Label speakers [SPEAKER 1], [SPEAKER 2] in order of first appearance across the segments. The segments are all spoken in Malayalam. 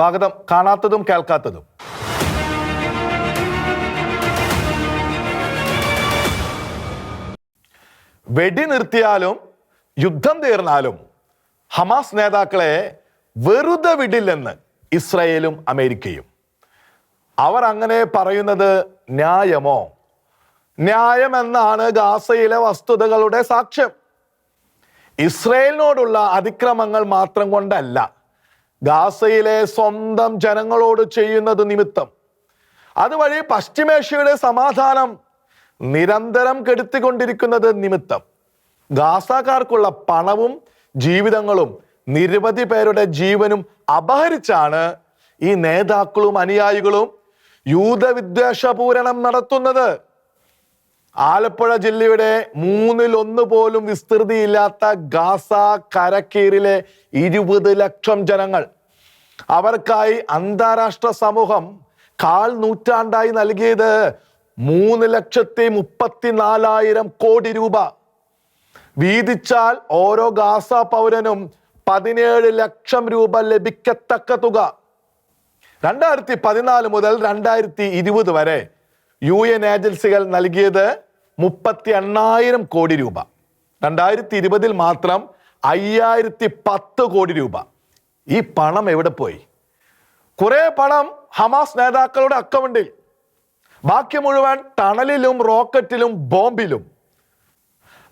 [SPEAKER 1] സ്വാഗതം. കാണാത്തതും കേൾക്കാത്തതും. വെടി നിർത്തിയാലും യുദ്ധം തീർന്നാലും ഹമാസ് നേതാക്കളെ വെറുതെ വിടില്ലെന്ന് ഇസ്രയേലും അമേരിക്കയും. അവർ അങ്ങനെ പറയുന്നത് ന്യായമോ? ന്യായമെന്നാണ് ഗാസയിലെ വസ്തുതകളുടെ സാക്ഷ്യം. ഇസ്രയേലിനോടുള്ള അതിക്രമങ്ങൾ മാത്രം കൊണ്ടല്ല ഗാസയിലെ സ്വന്തം ജനങ്ങളോട് ചെയ്യുന്നത് നിമിത്തം. അതുവഴി പശ്ചിമേഷ്യയുടെ സമാധാനം നിരന്തരം കെടുത്തിക്കൊണ്ടിരിക്കുന്നത് നിമിത്തം. ഗാസക്കാർക്കുള്ള പണവും ജീവിതങ്ങളും നിരവധി പേരുടെ ജീവനും അപഹരിച്ചാണ് ഈ നേതാക്കളും അനുയായികളും യൂതവിദ്വേഷപൂരണം നടത്തുന്നത്. ആലപ്പുഴ ജില്ലയുടെ മൂന്നിൽ ഒന്ന് പോലും വിസ്തൃതിയില്ലാത്ത ഗാസ കരക്കീറിലെ ഇരുപത് ലക്ഷം ജനങ്ങൾ. അവർക്കായി അന്താരാഷ്ട്ര സമൂഹം കാൽ നൂറ്റാണ്ടായി നൽകിയത് മൂന്ന് ലക്ഷത്തി മുപ്പത്തിനാലായിരം കോടി രൂപ. വീതിച്ചാൽ ഓരോ ഗാസ പൗരനും പതിനേഴ് ലക്ഷം രൂപ ലഭിക്കത്തക്ക തുക. രണ്ടായിരത്തി പതിനാല് മുതൽ രണ്ടായിരത്തി ഇരുപത് വരെ യു എൻ ഏജൻസികൾ നൽകിയത് മുപ്പത്തി എണ്ണായിരം കോടി രൂപ. രണ്ടായിരത്തി ഇരുപതിൽ മാത്രം അയ്യായിരത്തി പത്ത് കോടി രൂപ. ഈ പണം എവിടെ പോയി? കുറെ പണം ഹമാസ് നേതാക്കളുടെ അക്കൗണ്ടിൽ. ബാക്കി മുഴുവൻ ടണലിലും റോക്കറ്റിലും ബോംബിലും.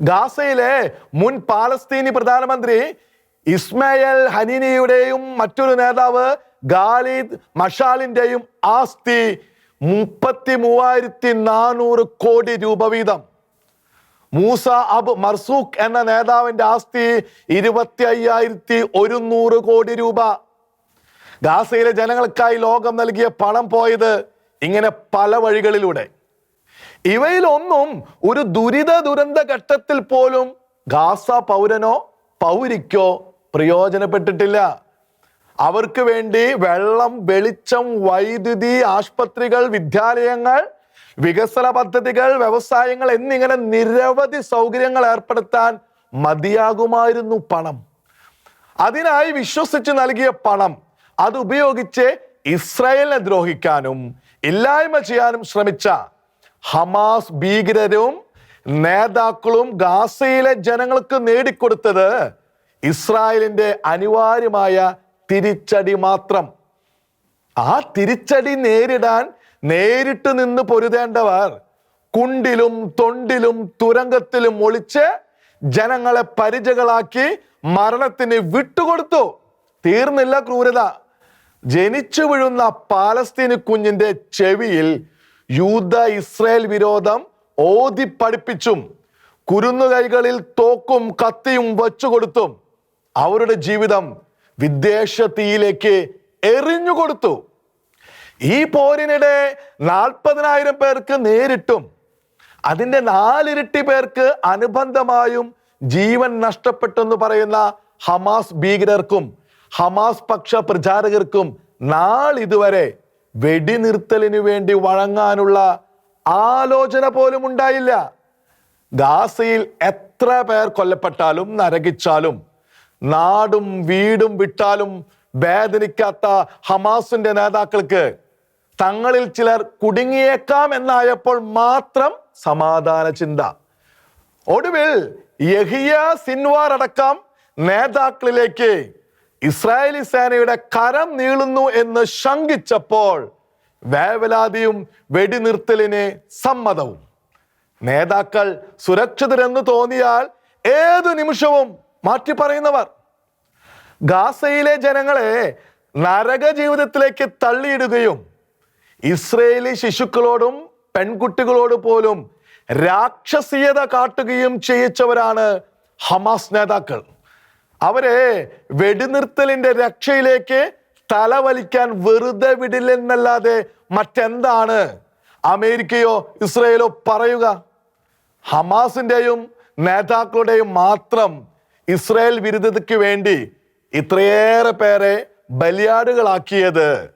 [SPEAKER 1] ഗാസയിലെ മുൻ പാലസ്തീനി പ്രധാനമന്ത്രി ഇസ്മയൽ ഹനീനിയുടെയും മറ്റൊരു നേതാവ് ഗാലിദ് മഷാലിന്റെയും ആസ്തി മുപ്പത്തി മൂവായിരത്തി നാനൂറ് കോടി രൂപ വീതം. മൂസ അബ് മർസൂഖ് എന്ന നേതാവിന്റെ ആസ്തി ഇരുപത്തി അയ്യായിരത്തി ഒരുന്നൂറ് കോടി രൂപ. ഗാസയിലെ ജനങ്ങൾക്കായി ലോകം നൽകിയ പണം പോയത് ഇങ്ങനെ പല വഴികളിലൂടെ. ഇവയിലൊന്നും ഒരു ദുരിത ദുരന്ത ഘട്ടത്തിൽ പോലും ഗാസ പൗരനോ പൗരിക്കോ പ്രയോജനപ്പെട്ടിട്ടില്ല. അവർക്ക് വേണ്ടി വെള്ളം വെളിച്ചം വൈദ്യുതി ആശുപത്രികൾ വിദ്യാലയങ്ങൾ വികസന പദ്ധതികൾ വ്യവസായങ്ങൾ എന്നിങ്ങനെ നിരവധി സൗകര്യങ്ങൾ ഏർപ്പെടുത്താൻ മതിയാകുമായിരുന്നു പണം. അതിനായി വിശ്വസിച്ച് നൽകിയ പണം അത് ഉപയോഗിച്ച് ഇസ്രായേലിനെ ദ്രോഹിക്കാനും ഇല്ലായ്മ ചെയ്യാനും ശ്രമിച്ച ഹമാസ് ഭീകരരും നേതാക്കളും ഗാസയിലെ ജനങ്ങൾക്ക് നേടിക്കൊടുത്തത് ഇസ്രായേലിന്റെ അനിവാര്യമായ തിരിച്ചടി മാത്രം. ആ തിരിച്ചടി നേരിടാൻ നേരിട്ട് നിന്ന് പൊരുതേണ്ടവർ കുണ്ടിലും തൊണ്ടിലും തുരങ്കത്തിലും ഒളിച്ച് ജനങ്ങളെ പരിചകളാക്കി മരണത്തിന് വിട്ടുകൊടുത്തു. തീർന്നില്ല ക്രൂരത. ജനിച്ചു വീഴുന്ന പാലസ്തീന് കുഞ്ഞിന്റെ ചെവിയിൽ യൂത ഇസ്രായേൽ വിരോധം ഓതി പഠിപ്പിച്ചും കുരുന്നുകൈകളിൽ തോക്കും കത്തിയും വച്ചുകൊടുത്തും അവരുടെ ജീവിതം വിദ്വേഷ തീയിലേക്ക് എറിഞ്ഞു കൊടുത്തു. ഈ പോരിനിടെ നാൽപ്പതിനായിരം പേർക്ക് നേരിട്ടും അതിന്റെ നാലിരട്ടി പേർക്ക് അനുബന്ധമായും ജീവൻ നഷ്ടപ്പെട്ടെന്ന് പറയുന്ന ഹമാസ് ഭീകരർക്കും ഹമാസ് പക്ഷ പ്രചാരകർക്കും ഇതുവരെ വെടിനിർത്തലിന് വേണ്ടി വഴങ്ങാനുള്ള ആലോചന പോലും ഉണ്ടായില്ല ഗാസയിൽ എത്ര പേർ കൊല്ലപ്പെട്ടാലും നരകിച്ചാലും നാടും വീടും വിട്ടാലും വേദനിക്കാത്ത ഹമാസിന്റെ നേതാക്കൾക്ക് തങ്ങളിൽ ചിലർ കുടുങ്ങിയേക്കാം എന്നായപ്പോൾ മാത്രം സമാധാന ചിന്ത. ഒടുവിൽ യഹിയ സിൻവാർ അടക്കം നേതാക്കളിലേക്ക് ഇസ്രായേലി സേനയുടെ കരം നീളുന്നു എന്ന് ശങ്കിച്ചപ്പോൾ വേവലാതിയും വെടിനിർത്തലിന് സമ്മതവും. നേതാക്കൾ സുരക്ഷിതരെന്ന് തോന്നിയാൽ ഏതു നിമിഷവും മാറ്റി പറയുന്നവർ ഗാസയിലെ ജനങ്ങളെ നരക ജീവിതത്തിലേക്ക് തള്ളിയിടുകയും ഇസ്രയേലി ശിശുക്കളോടും പെൺകുട്ടികളോട് പോലും രാക്ഷസീയത കാട്ടുകയും ചെയ്യിച്ചവരാണ് ഹമാസ് നേതാക്കൾ. അവരെ വെടിനിർത്തലിന്റെ രക്ഷയിലേക്ക് തലവലിക്കാൻ വെറുതെ വിടില്ലെന്നല്ലാതെ മറ്റെന്താണ്? അമേരിക്കയോ ഇസ്രയേലോ പറയുക? ഹമാസിന്റെയും നേതാക്കളുടെയും മാത്രം ഇസ്രായേൽ വിരുദ്ധതയ്ക്ക് വേണ്ടി ഇത്രയേറെ പേരെ ബലിയാടുകളാക്കിയത്.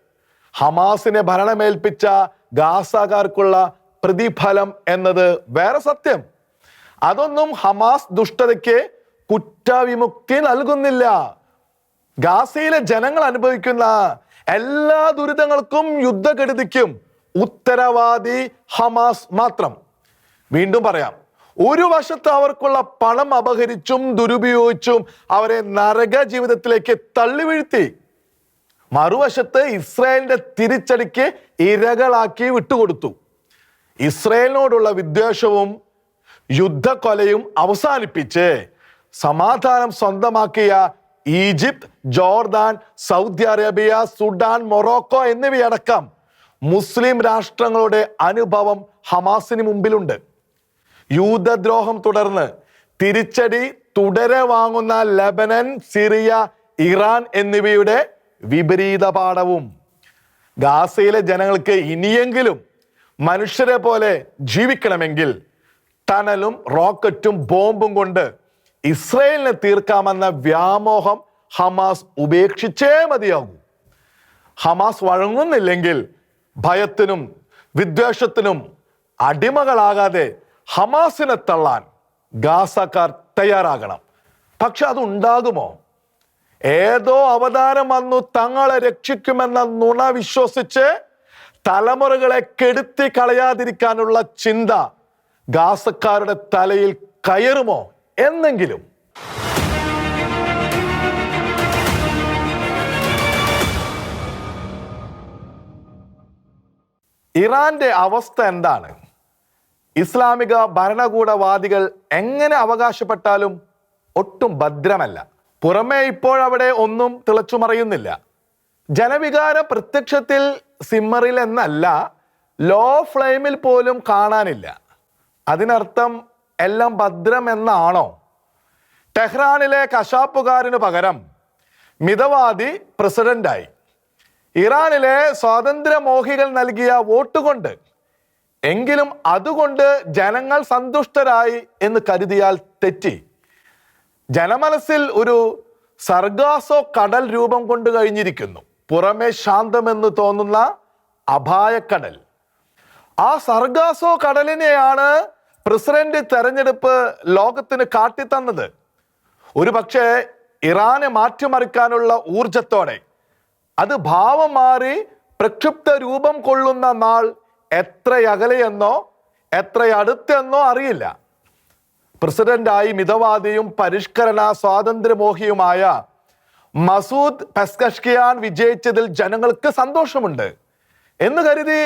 [SPEAKER 1] ഹമാസിനെ ഭരണമേൽപ്പിച്ച ഗാസാകാർക്കുള്ള പ്രതിഫലം എന്നത് വേറെ സത്യം. അതൊന്നും ഹമാസ് ദുഷ്ടതയ്ക്ക് കുറ്റവിമുക്തി നൽകുന്നില്ല. ഗാസയിലെ ജനങ്ങൾ അനുഭവിക്കുന്ന എല്ലാ ദുരിതങ്ങൾക്കും യുദ്ധകെടുതിക്കും ഉത്തരവാദി ഹമാസ് മാത്രം. വീണ്ടും പറയാം. ഒരു വശത്ത് അവർക്കുള്ള പണം അപഹരിച്ചും ദുരുപയോഗിച്ചും അവരെ നരക ജീവിതത്തിലേക്ക് തള്ളി വീഴ്ത്തി മറുവശത്ത് ഇസ്രായേലിന്റെ തിരിച്ചടിക്ക് ഇരകളാക്കി വിട്ടുകൊടുത്തു. ഇസ്രായേലിനോടുള്ള വിദ്വേഷവും യുദ്ധക്കൊലയും അവസാനിപ്പിച്ച് സമാധാനം സ്വന്തമാക്കിയ Egypt Jordan Saudi Arabia Sudan Morocco എന്നിവയടക്കം മുസ്ലിം രാഷ്ട്രങ്ങളുടെ അനുഭവം ഹമാസിന് മുമ്പിലുണ്ട്. യൂതദ്രോഹം തുടർന്ന് തിരിച്ചടി തുടരെ വാങ്ങുന്ന ലബനൻ സിറിയ ഇറാൻ എന്നിവയുടെ വിപരീത പാഠവും. ഗാസയിലെ ജനങ്ങൾക്ക് ഇനിയെങ്കിലും മനുഷ്യരെ പോലെ ജീവിക്കണമെങ്കിൽ ടണലും റോക്കറ്റും ബോംബും കൊണ്ട് ഇസ്രയേലിനെ തീർക്കാമെന്ന വ്യാമോഹം ഹമാസ് ഉപേക്ഷിച്ചേ മതിയാകൂ. ഹമാസ് വഴങ്ങുന്നില്ലെങ്കിൽ ഭയത്തിനും വിദ്വേഷത്തിനും അടിമകളാകാതെ ഹമാസിനെ തള്ളാൻ ഗാസക്കാർ തയ്യാറാകണം. പക്ഷെ അതുണ്ടാകുമോ? ഏതോ അവതാരം വന്നു തങ്ങളെ രക്ഷിക്കുമെന്ന നുണ വിശ്വസിച്ച് തലമുറകളെ കെടുത്തി കളയാതിരിക്കാനുള്ള ചിന്ത ഗാസക്കാരുടെ തലയിൽ കയറുമോ എന്നെങ്കിലും? ഇറാന്റെ അവസ്ഥ എന്താണ്? ഇസ്ലാമിക ഭരണകൂടവാദികൾ എങ്ങനെ അവകാശപ്പെട്ടാലും ഒട്ടും ഭദ്രമല്ല. പുറമേ ഇപ്പോഴവിടെ ഒന്നും തിളച്ചുമറിയുന്നില്ല. ജനവികാരം പ്രത്യക്ഷത്തിൽ സിമ്മറിൽ എന്നല്ല ലോ ഫ്ലെയിമിൽ പോലും കാണാനില്ല. അതിനർത്ഥം എല്ലാം ഭദ്രം എന്നാണോ? ടെഹ്റാനിലെ കശാപ്പുകാരന് പകരം മിതവാദി പ്രസിഡന്റായി. ഇറാനിലെ സ്വാതന്ത്ര്യമോഹികൾ നൽകിയ വോട്ട് കൊണ്ട് എങ്കിലും അതുകൊണ്ട് ജനങ്ങൾ സന്തുഷ്ടരായി എന്ന് കരുതിയാൽ തെറ്റി. ജനമനസ്സിൽ ഒരു സർഗാസോ കടൽ രൂപം കൊണ്ട് കഴിഞ്ഞിരിക്കുന്നു. പുറമെ ശാന്തമെന്ന് തോന്നുന്ന അപായക്കടൽ ആ സർഗാസോ കടലിനെയാണ് പ്രസിഡന്റ് തെരഞ്ഞെടുപ്പ് ലോകത്തിന് കാട്ടിത്തന്നത്. ഒരു പക്ഷേ ഇറാനെ മാറ്റിമറിക്കാനുള്ള ഊർജത്തോടെ അത് ഭാവം മാറി പ്രക്ഷുബ്ധ രൂപം കൊള്ളുന്ന നാൾ എത്ര അകലെയെന്നോ എത്ര അടുത്തെന്നോ അറിയില്ല. പ്രസിഡന്റായി മിതവാദിയും പരിഷ്കരണ സ്വാതന്ത്ര്യമോഹിയുമായ മസൂദ് പെസ്കഷ്കിയാൻ വിജയിച്ചതിൽ ജനങ്ങൾക്ക് സന്തോഷമുണ്ട്. എന്ന് കരുതി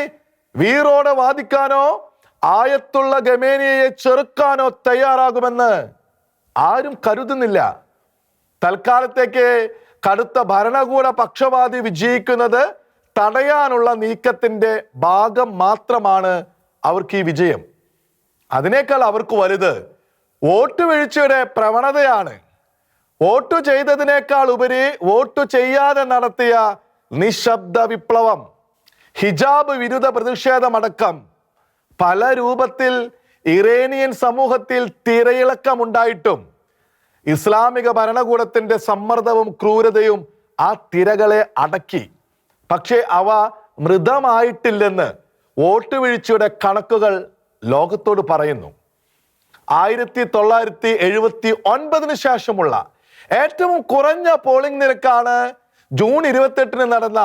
[SPEAKER 1] വീറോടെ വാദിക്കാനോ ആയത്തുള്ള ഗമേനിയെ ചെറുക്കാനോ തയ്യാറാകുമെന്ന് ആരും കരുതുന്നില്ല. തൽക്കാലത്തേക്ക് കടുത്ത ഭരണകൂട പക്ഷവാദി വിജയിക്കുന്നത് തടയാനുള്ള നീക്കത്തിന്റെ ഭാഗം മാത്രമാണ് അവർക്ക് ഈ വിജയം. അതിനേക്കാൾ അവർക്ക് വലുത് വോട്ട് വീഴ്ചയുടെ പ്രവണതയാണ്. വോട്ട് ചെയ്തതിനേക്കാൾ ഉപരി വോട്ട് ചെയ്യാതെ നടത്തിയ നിശബ്ദ വിപ്ലവം ഹിജാബ് വിരുദ്ധ പ്രതിഷേധമടക്കം പല രൂപത്തിൽ ഇറേനിയൻ സമൂഹത്തിൽ തിരയിളക്കമുണ്ടായിട്ടും ഇസ്ലാമിക ഭരണകൂടത്തിന്റെ സമ്മർദ്ദവും ക്രൂരതയും ആ തിരകളെ അടക്കി. പക്ഷേ അവ മൃതമായിട്ടില്ലെന്ന് വോട്ട് വീഴ്ചയുടെ കണക്കുകൾ ലോകത്തോട് പറയുന്നു. ആയിരത്തി തൊള്ളായിരത്തി എഴുപത്തി ഒൻപതിന് ശേഷമുള്ള ഏറ്റവും കുറഞ്ഞ പോളിംഗ് നിരക്കാണ് ജൂൺ ഇരുപത്തെട്ടിന് നടന്ന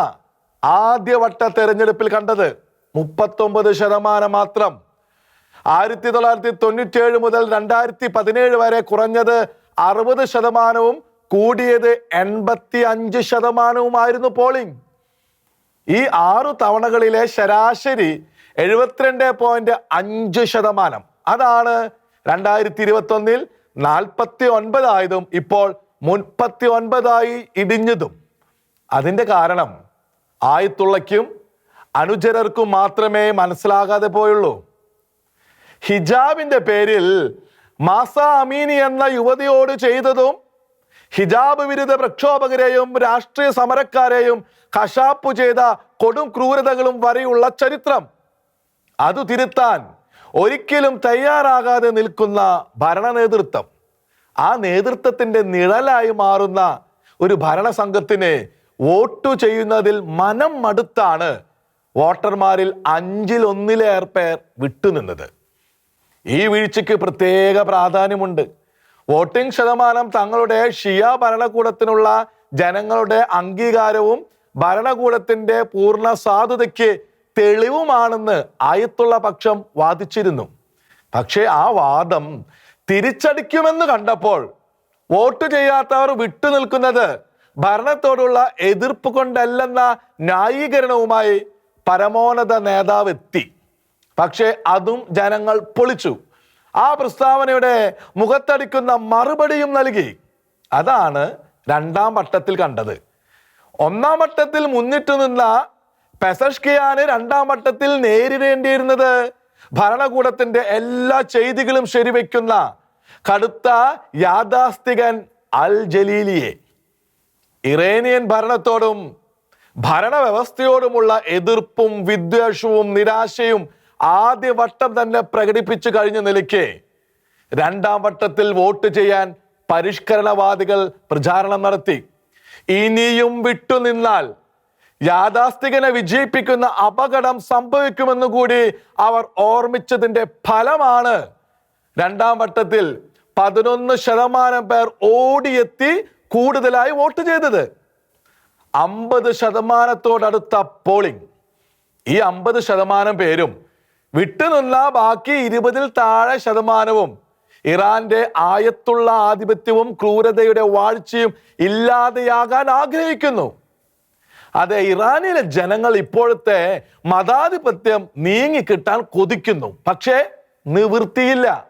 [SPEAKER 1] ആദ്യവട്ട തെരഞ്ഞെടുപ്പിൽ കണ്ടത്. മുപ്പത്തൊമ്പത് ശതമാനം മാത്രം. ആയിരത്തി തൊള്ളായിരത്തി തൊണ്ണൂറ്റേഴ് മുതൽ രണ്ടായിരത്തി പതിനേഴ് വരെ കുറഞ്ഞത് അറുപത് ശതമാനവും കൂടിയത് എൺപത്തി അഞ്ച് ശതമാനവുമായിരുന്നു പോളിംഗ്. ഈ ആറു തവണകളിലെ ശരാശരി എഴുപത്തിരണ്ട് പോയിന്റ് അഞ്ച് ശതമാനം. അതാണ് രണ്ടായിരത്തി ഇരുപത്തി ഒന്നിൽ നാൽപ്പത്തി ഒൻപതായതും ഇപ്പോൾ മുപ്പത്തി ഒൻപതായി ഇടിഞ്ഞതും. അതിന്റെ കാരണം ആയത്തുള്ളയ്ക്കും അനുചരർക്കും മാത്രമേ മനസ്സിലാകാതെ പോയുള്ളൂ. ഹിജാബിന്റെ പേരിൽ മാസ അമീനി എന്ന യുവതിയോട് ചെയ്തതും ഹിജാബ് വിരുദ്ധ പ്രക്ഷോഭകരെയും രാഷ്ട്രീയ സമരക്കാരെയും കശാപ്പു ചെയ്ത കൊടും ക്രൂരതകളും വരെയുള്ള ചരിത്രം. അത് തിരുത്താൻ ഒരിക്കലും തയ്യാറാകാതെ നിൽക്കുന്ന ഭരണ നേതൃത്വം. ആ നേതൃത്വത്തിന്റെ നിഴലായി മാറുന്ന ഒരു ഭരണസംഘത്തിന് വോട്ടു ചെയ്യുന്നതിൽ മനം മടുത്താണ് വോട്ടർമാരിൽ അഞ്ചിൽ ഒന്നിലേറെ പേർ വിട്ടുനിന്നത്. ഈ വീഴ്ചയ്ക്ക് പ്രത്യേക പ്രാധാന്യമുണ്ട്. വോട്ടിംഗ് ശതമാനം തങ്ങളുടെ ഷിയ ഭരണകൂടത്തിനുള്ള ജനങ്ങളുടെ അംഗീകാരവും ഭരണകൂടത്തിന്റെ പൂർണ സാധുതയ്ക്ക് തെളിവുമാണെന്ന് ആയത്തുള്ള പക്ഷം വാദിച്ചിരുന്നു. പക്ഷേ ആ വാദം തിരിച്ചടിക്കുമെന്ന് കണ്ടപ്പോൾ വോട്ട് ചെയ്യാത്തവർ വിട്ടുനിൽക്കുന്നത് ഭരണത്തോടുള്ള എതിർപ്പ് കൊണ്ടല്ലെന്ന ന്യായീകരണവുമായി പരമോന്നത നേതാവ് എത്തി. പക്ഷേ അതും ജനങ്ങൾ പൊളിച്ചു. ആ പ്രസ്താവനയുടെ മുഖത്തടിക്കുന്ന മറുപടിയും നൽകി. അതാണ് രണ്ടാം വട്ടത്തിൽ കണ്ടത്. ഒന്നാം വട്ടത്തിൽ മുന്നിട്ട് നിന്ന പെസഷ്കിയാന് രണ്ടാം വട്ടത്തിൽ നേരിടേണ്ടിയിരുന്നത് ഭരണകൂടത്തിന്റെ എല്ലാ ചെയ്തികളും ശരിവെക്കുന്ന കടുത്ത യാഥാസ്ഥികൻ അൽ ജലീലിയെ. ഇറേനിയൻ ഭരണത്തോടും ഭരണവ്യവസ്ഥയോടുമുള്ള എതിർപ്പും വിദ്വേഷവും നിരാശയും ആദ്യ വട്ടം തന്നെ പ്രകടിപ്പിച്ചു കഴിഞ്ഞ നിലയ്ക്ക് രണ്ടാം വട്ടത്തിൽ വോട്ട് ചെയ്യാൻ പരിഷ്കരണവാദികൾ പ്രചാരണം നടത്തി. ഇനിയും വിട്ടുനിന്നാൽ യാഥാസ്ഥികനെ വിജയിപ്പിക്കുന്ന അപകടം സംഭവിക്കുമെന്ന് കൂടി അവർ ഓർമ്മിച്ചതിന്റെ ഫലമാണ് രണ്ടാം വട്ടത്തിൽ പതിനൊന്ന് ശതമാനം പേർ ഓടിയെത്തി കൂടുതലായി വോട്ട് ചെയ്തത്. അമ്പത് ശതമാനത്തോടടുത്ത പോളിംഗ്. ഈ അമ്പത് ശതമാനം പേരും വിട്ടുനിന്ന ബാക്കി ഇരുപതിൽ താഴെ ശതമാനവും. ഇറാന്റെ ആയത്തുള്ള ആധിപത്യവും ക്രൂരതയുടെ വാഴ്ചയും ഇല്ലാതെയാകാൻ ആഗ്രഹിക്കുന്നു. അതെ ഇറാനിലെ ജനങ്ങൾ ഇപ്പോഴത്തെ മതാധിപത്യം നീങ്ങിക്കിട്ടാൻ കൊതിക്കുന്നു. പക്ഷേ നിവൃത്തിയില്ല.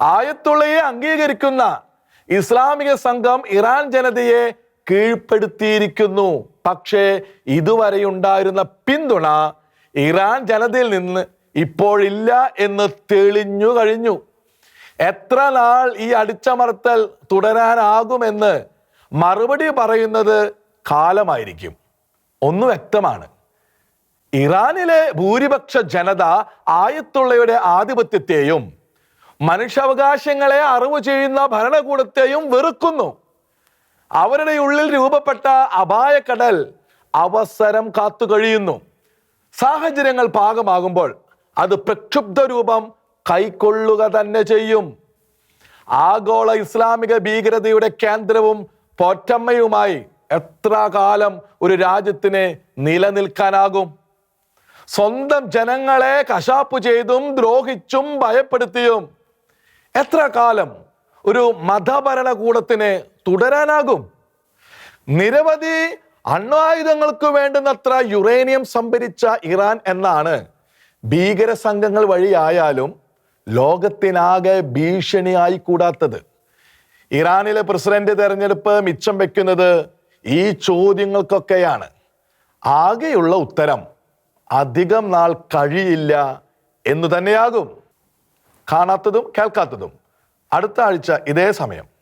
[SPEAKER 1] ആയത്തുള്ളയെ അംഗീകരിക്കുന്ന ഇസ്ലാമിക സംഘം ഇറാൻ ജനതയെ കീഴ്പ്പെടുത്തിയിരിക്കുന്നു. പക്ഷേ ഇതുവരെ ഉണ്ടായിരുന്ന പിന്തുണ ഇറാൻ ജനതയിൽ നിന്ന് ഇപ്പോഴില്ല എന്ന് തെളിഞ്ഞു കഴിഞ്ഞു. എത്ര നാൾ ഈ അടിച്ചമർത്തൽ തുടരാനാകുമെന്ന് മറുപടി പറയുന്നത് കാലമായിരിക്കും. ഒന്ന് വ്യക്തമാണ്. ഇറാനിലെ ഭൂരിപക്ഷ ജനത ആയത്തുള്ളയുടെ ആധിപത്യത്തെയും മനുഷ്യാവകാശങ്ങളെ അറിവ് ചെയ്യുന്ന ഭരണകൂടത്തെയും വെറുക്കുന്നു. അവരുടെ ഉള്ളിൽ രൂപപ്പെട്ട അപായക്കടൽ അവസരം കാത്തു കഴിയുന്നു സാഹചര്യങ്ങൾ പാകമാകുമ്പോൾ അത് പ്രക്ഷുബ്ധ രൂപം കൈക്കൊള്ളുക തന്നെ ചെയ്യും. ആഗോള ഇസ്ലാമിക ഭീകരതയുടെ കേന്ദ്രവും പോറ്റമ്മയുമായി എത്ര കാലം ഒരു രാജ്യത്തിന് നിലനിൽക്കാനാകും? സ്വന്തം ജനങ്ങളെ കശാപ്പ് ചെയ്തും ദ്രോഹിച്ചും ഭയപ്പെടുത്തിയും എത്ര കാലം ഒരു മതഭരണകൂടത്തിന് തുടരാനാകും? നിരവധി അണ്വായുധങ്ങൾക്ക് വേണ്ടുന്നത്ര യുറേനിയം സംഭരിച്ച ഇറാൻ എന്നാണ് ഭീകര സംഘങ്ങൾ വഴിയായാലും ലോകത്തിനാകെ ഭീഷണിയായി കൂടാത്തത് ഇറാനിലെ പ്രസിഡന്റ് തെരഞ്ഞെടുപ്പ് മിച്ചം വെക്കുന്നത് ഈ ചോദ്യങ്ങൾക്കൊക്കെയാണ്. ആകെയുള്ള ഉത്തരം അധികം നാൾ കഴിയില്ല എന്ന് തന്നെയാകും. കാണാത്തതും കേൾക്കാത്തതും. അടുത്ത ആഴ്ച ഇതേ സമയം.